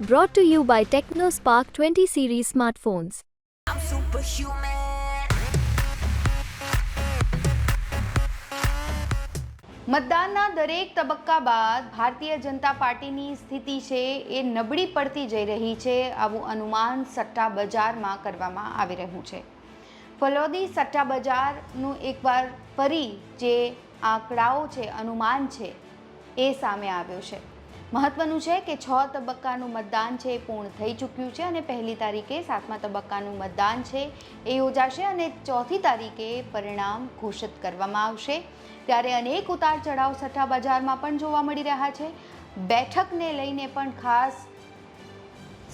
Brought to you by TechnoSpark 20 series smartphones. I'm superhuman. મતદાનના દરેક તબક્કા બાદ ભારતીય જનતા પાર્ટીની સ્થિતિ છે એ નબળી પડતી જઈ રહી છે આવું અનુમાન સટ્ટા બજારમાં કરવામાં આવી રહ્યું છે ફલોદી સટ્ટા બજારનું એકવાર ફરી જે આંકડાઓ છે અનુમાન છે એ સામે આવ્યો છે મહત્વનું છે કે છ તબક્કાનું મતદાન છે એ પૂર્ણ થઈ ચૂક્યું છે અને પહેલી તારીખે સાતમા તબક્કાનું મતદાન છે એ યોજાશે અને ચોથી તારીખે પરિણામ ઘોષિત કરવામાં આવશે. ત્યારે અનેક ઉતાર ચઢાવ સટ્ટા બજારમાં પણ જોવા મળી રહ્યા છે. બેઠકને લઈને પણ ખાસ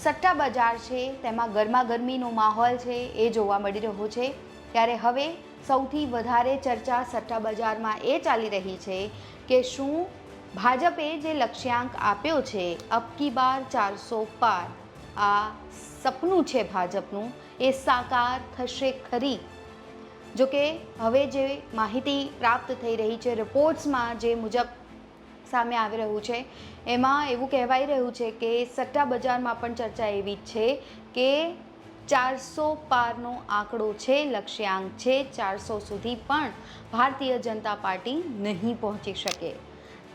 સટ્ટા બજાર છે, તેમાં ગરમાગરમીનો માહોલ છે એ જોવા મળી રહ્યો છે. ત્યારે હવે સૌથી વધારે ચર્ચા સટ્ટા બજારમાં એ ચાલી રહી છે કે શું ભાજપે જે લક્ષ્યાંક આપ્યો છે અબકી બાર ચારસો પાર. આ સપનું છે ભાજપનું, એ સાકાર થશે ખરી. જોકે, હવે જે માહિતી પ્રાપ્ત થઈ રહી છે, રિપોર્ટ્સમાં જે મુજબ સામે આવી રહ્યું છે, એમાં એવું કહેવાઈ રહ્યું છે કે સટ્ટા બજારમાં પણ ચર્ચા એવી છે કે ચારસો પારનો આંકડો છે, લક્ષ્યાંક છે, ચારસો સુધી પણ ભારતીય જનતા પાર્ટી નહીં પહોંચી શકે.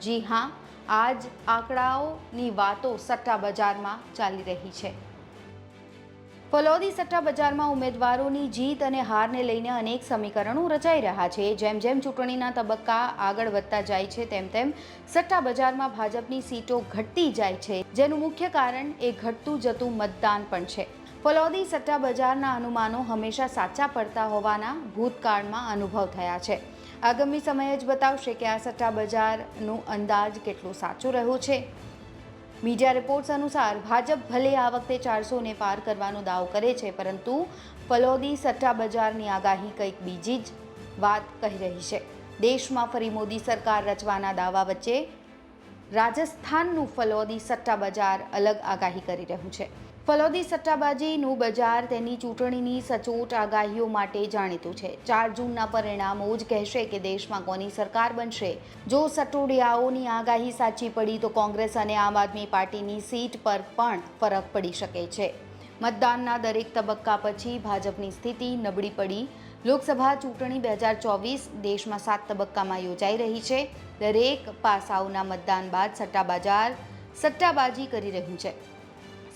જી હા આ જ આંકડાઓની વાતો સટ્ટા બજારમાં ચાલી રહી છે. ફલોદી સટ્ટા બજારમાં ઉમેદવારોની જીત અને હારને લઈને અનેક સમીકરણો રચાઈ રહ્યા છે. જેમ જેમ ચૂંટણીના તબક્કા આગળ વધતા જાય છે, તેમ તેમ સટ્ટા બજારમાં ભાજપની સીટો ઘટતી જાય છે. જેનું મુખ્ય કારણ એ ઘટતું જતું મતદાન પણ છે. ફલોદી સટ્ટા બજારના અનુમાનો હંમેશા સાચા પડતા હોવાના ભૂતકાળમાં અનુભવ થયા છે. આગામી સમય જ બતાવશે કે આ સટ્ટા બજારનું અંદાજ કેટલું સાચું રહ્યું છે. મીડિયા રિપોર્ટ્સ અનુસાર ભાજપ ભલે આ વખતે ચારસોને પાર કરવાનો દાવ કરે છે, પરંતુ ફલોદી સટ્ટા બજારની આગાહી કંઈક બીજી જ વાત કહી રહી છે. દેશમાં ફરી મોદી સરકાર રચવાના દાવા વચ્ચે રાજસ્થાનનું ફલોદી સટ્ટા બજાર અલગ આગાહી કરી રહ્યું છે. ફલોદી સટ્ટાબાજીનું બજાર તેની ચૂંટણીની સચોટ આગાહીઓ માટે જાણીતું છે. ચાર જૂનના પરિણામો જ કહેશે કે દેશમાં કોની સરકાર બનશે. જો સટોડિયાઓની આગાહી સાચી પડી તો કોંગ્રેસ અને આમ આદમી પાર્ટીની સીટ પર પણ ફરક પડી શકે છે. મતદાનના દરેક તબક્કા પછી ભાજપની સ્થિતિ નબળી પડી. લોકસભા ચૂંટણી બે હજાર ચોવીસ દેશમાં સાત તબક્કામાં યોજાઈ રહી છે. દરેક પાસાઓના મતદાન બાદ સટ્ટા બજાર સટ્ટાબાજી કરી રહ્યું છે.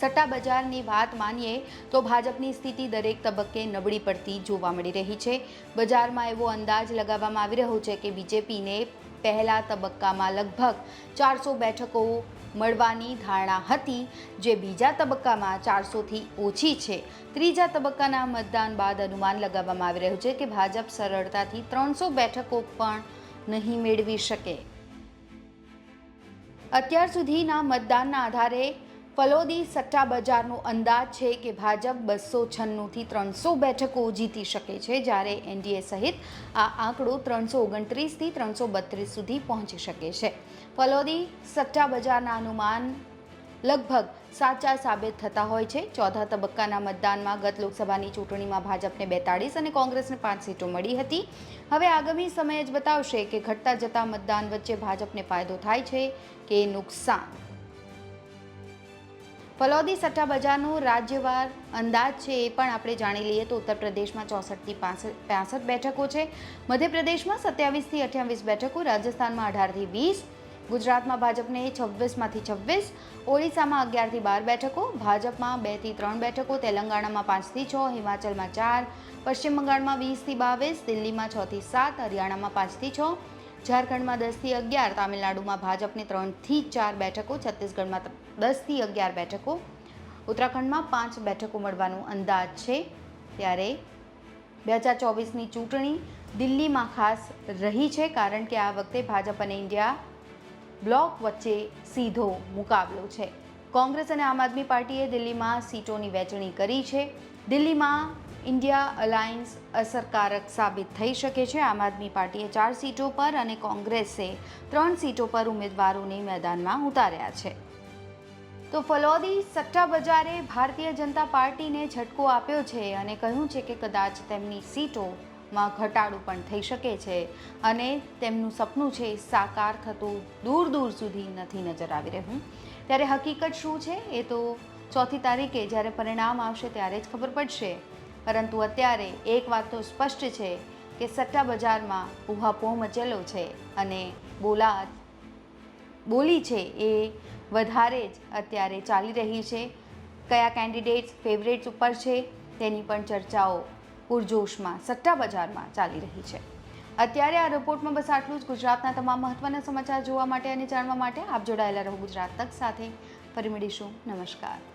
સટ્ટા બજારની વાત માનીએ તો ભાજપની સ્થિતિ દરેક તબક્કે નબળી પડતી જોવા મળી રહી છે. બજારમાં એવો અંદાજ લગાવવામાં આવી રહ્યો છે કે બીજેપીને પહેલા તબક્કામાં લગભગ ચારસો બેઠકો મળવાની ધારણા હતી, જે બીજા તબક્કામાં ચારસોથી ઓછી છે. ત્રીજા તબક્કાના મતદાન બાદ અનુમાન લગાવવામાં આવી રહ્યું છે કે ભાજપ સરળતાથી ત્રણસો બેઠકો પણ નહીં મેળવી શકે. અત્યાર સુધીના મતદાનના આધારે ફલોદી સટ્ટા બજારનો અંદાજ છે કે ભાજપ બસો છન્નુંથી ત્રણસો બેઠકો જીતી શકે છે જ્યારે એનડીએ સહિત આ આંકડો ત્રણસો ઓગણત્રીસથી ત્રણસો બત્રીસ સુધી પહોંચી શકે છે. ફલોદી સટ્ટા બજારના અનુમાન લગભગ સાચા સાબિત થતા હોય છે. ચોથા તબક્કાના મતદાનમાં ગત લોકસભાની ચૂંટણીમાં ભાજપને બેતાળીસ અને કોંગ્રેસને પાંચ સીટો મળી હતી. હવે આગામી સમય જ બતાવશે કે ઘટતા જતા મતદાન વચ્ચે ભાજપને ફાયદો થાય છે કે નુકસાન? ફલોદી સટ્ટા બજારનો રાજ્યવાર અંદાજ છે એ પણ આપણે જાણી લઈએ તો ઉત્તર પ્રદેશમાં ચોસઠથી પાસઠ બેઠકો છે. મધ્યપ્રદેશમાં સત્યાવીસથી અઠ્યાવીસ બેઠકો, રાજસ્થાનમાં અઢારથી વીસ, ગુજરાતમાં ભાજપને છવ્વીસમાંથી છવ્વીસ, ઓડિશામાં અગિયારથી બાર બેઠકો, ભાજપમાં બેથી ત્રણ બેઠકો, તેલંગાણામાં પાંચથી છ, હિમાચલમાં ચાર, પશ્ચિમ બંગાળમાં વીસથી બાવીસ, દિલ્હીમાં છથી સાત, હરિયાણામાં પાંચથી છ ઝારખંડમાં દસથી અગિયાર, તામિલનાડુમાં ભાજપને ત્રણથી ચાર બેઠકો, છત્તીસગઢમાં દસથી અગિયાર બેઠકો, ઉત્તરાખંડમાં પાંચ બેઠકો મળવાનો અંદાજ છે. ત્યારે બે હજાર ચોવીસની ચૂંટણી દિલ્હીમાં ખાસ રહી છે, કારણ કે આ વખતે ભાજપ અને ઇન્ડિયા બ્લોક વચ્ચે સીધો મુકાબલો છે. કોંગ્રેસ અને આમ આદમી પાર્ટીએ દિલ્હીમાં સીટોની વહેંચણી કરી છે. દિલ્હીમાં ઇન્ડિયા અલાયન્સ અસરકારક સાબિત થઈ શકે છે. આમ આદમી પાર્ટીએ ચાર સીટો પર અને કોંગ્રેસે ત્રણ સીટો પર ઉમેદવારોને મેદાનમાં ઉતાર્યા છે. તો ફલોદી સટ્ટા બજારે ભારતીય જનતા પાર્ટીને ઝટકો આપ્યો છે અને કહ્યું છે કે કદાચ તેમની સીટોમાં ઘટાડો પણ થઈ શકે છે અને તેમનું સપનું છે સાકાર થતું દૂર દૂર સુધી નથી નજર આવી રહ્યું. ત્યારે હકીકત શું છે? એ તો ચોથી તારીખે જ્યારે પરિણામ આવશે ત્યારે જ ખબર પડશે. પરંતુ અત્યારે એક વાત તો સ્પષ્ટ છે કે સટ્ટા બજારમાં ઉહાપોહ મચેલો છે અને બોલા બોલી છે એ વધારે જ અત્યારે ચાલી રહી છે. કયા કેન્ડિડેટ્સ ફેવરેટ્સ ઉપર છે તેની પણ ચર્ચાઓ પૂરજોશમાં સટ્ટા બજારમાં ચાલી રહી છે. અત્યારે આ રિપોર્ટમાં બસ આટલું જ. ગુજરાતના તમામ મહત્ત્વના સમાચાર જોવા માટે અને જાણવા માટે આપ જોડાયેલા રહો ગુજરાત તક સાથે. ફરી મળીશું. નમસ્કાર.